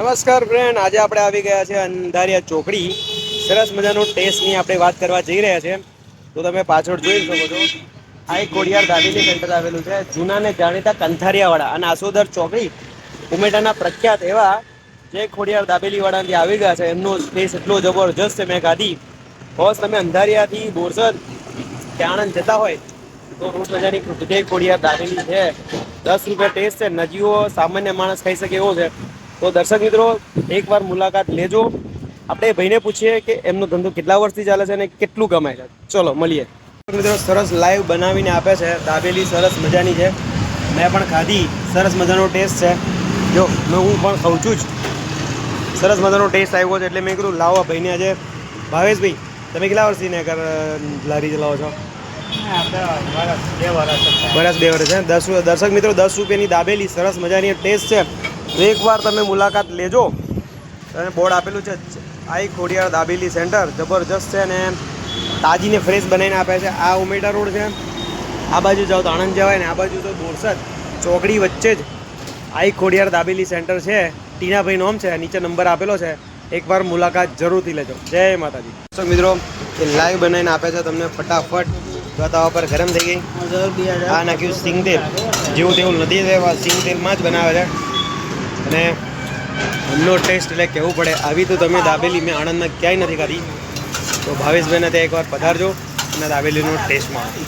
નમસ્કાર ફ્રેન્ડ આજે આપણે આવી ગયા છે અંધારિયા ચોકડી. સરસ મજાનો ટેસ્ટની આપણે વાત કરવા જઈ રહ્યા છે તો તમે પાછળ જોઈ શકો છો. આ એક કોડિયાર દાબેલી સેન્ટર આવેલું છે. જૂના ને જાણીતા કંથારિયાવાળા અને આસોદર ચોકડી ઉમેટાના પ્રખ્યાત એવા જે ખોડિયાર દાબેલીવાળાથી આવી ગયા છે. એમનો ટેસ્ટ એટલો જબરજસ્ત છે. મેં ખાધી. બસ તમે અંધારિયાથી બોરસદ કે આણંદ જતા હોય તો રોજ મજાની જે ખોડિયાર દાબેલી છે. દસ રૂપિયા ટેસ્ટ છે. નજીવો સામાન્ય માણસ ખાઈ શકે એવો છે. તો દર્શક મિત્રો એકવાર મુલાકાત લેજો. આપણે ભાઈને પૂછીએ કે એમનો ધંધો કેટલા વર્ષથી ચાલે છે અને કેટલું કમાય છે. ચલો મળીએ. મિત્રો સરસ લાઈવ બનાવીને આપે છે. દાબેલી સરસ મજાની છે. મેં પણ ખાધી. સરસ મજાનો ટેસ્ટ છે. જો હું પણ ખાઉં છું જ. સરસ મજાનો ટેસ્ટ આવ્યો છે એટલે મેં કીધું લાવો ભાઈને આજે. ભાવેશભાઈ તમે કેટલા વર્ષથી ને લારી ચલાવો છો? વરસ બે વર્ષ છે દસ દર્શક મિત્રો દસ રૂપિયાની દાબેલી સરસ મજાની ટેસ્ટ છે. તો એકવાર તમે મુલાકાત લેજો. અને બોર્ડ આપેલું છે આઈ ખોડિયાર દાબેલી સેન્ટર જબરજસ્ત છે અને તાજીને ફ્રેશ બનાવીને આપે છે. આ ઉમેટા રોડ છે. આ બાજુ જાઓ તો આણંદ જવાય ને આ બાજુ તો બોરસદ. ચોકડી વચ્ચે જ આઈ ખોડિયાર દાબેલી સેન્ટર છે. ટીનાભાઈ નોમ છે. નીચે નંબર આપેલો છે. એકવાર મુલાકાત જરૂરથી લેજો. જય માતાજી. દર્શક મિત્રો એ લાઈવ બનાવીને આપે છે તમને ફટાફટ. તવા પર ગરમ થઈ ગઈ. આ નાખ્યું સિંગ તેલ જેવું તેવું નથી સિંગ તેલમાં જ બનાવે છે. અને એમનો ટેસ્ટ એટલે કહેવું પડે, આવી તો તમે દાબેલી મેં આણંદમાં ક્યાંય નથી ખાધી. તો ભાવેશભાઈને ત્યાં એકવાર પધારજો અને દાબેલીનો ટેસ્ટ માણો